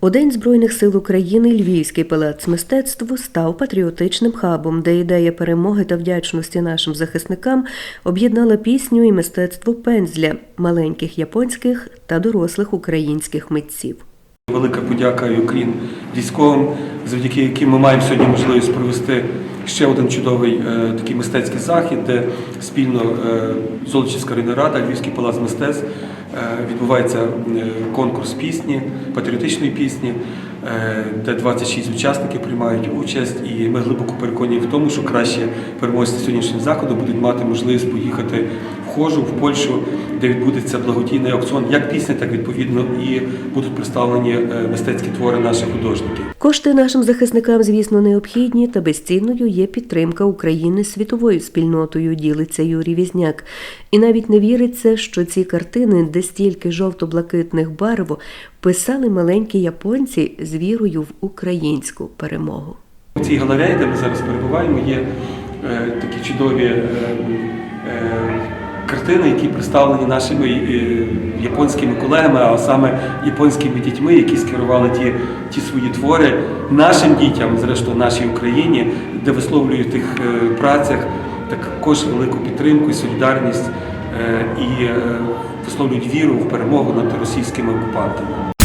У День Збройних сил України Львівський палац мистецтв став патріотичним хабом, де ідея перемоги та вдячності нашим захисникам об'єднала пісню і мистецтво пензля маленьких японських та дорослих українських митців. Велика подяка і Україн військовим, завдяки яким ми маємо сьогодні можливість провести ще один чудовий е, такий мистецький захід, де спільно е, Золочівська рада, Львівський палац мистецтв е, відбувається конкурс пісні, патріотичної пісні, де 26 учасників приймають участь, і ми глибоко переконані в тому, що краще переможці сьогоднішнього заходу будуть мати можливість поїхати в Хожу, в Польщу, де відбудеться благодійний аукціон, як пісня, так відповідно і будуть представлені е, мистецькі твори наших художників. Кошти нашим захисникам, звісно, необхідні, та безцінною є підтримка України світовою спільнотою, ділиться Юрій Візняк. І навіть не віриться, що ці картини, де стільки жовто-блакитних барв, писали маленькі японці з вірою в українську перемогу. У цій галереї, де ми зараз перебуваємо, є е, такі чудові е, картини, які представлені нашими е, японськими колегами, а саме японськими дітьми, які скерували ті, ті свої твори нашим дітям, зрештою нашій Україні, де висловлюють в тих е, працях також велику підтримку солідарність е, і е, висловлюють віру в перемогу над російськими окупантами.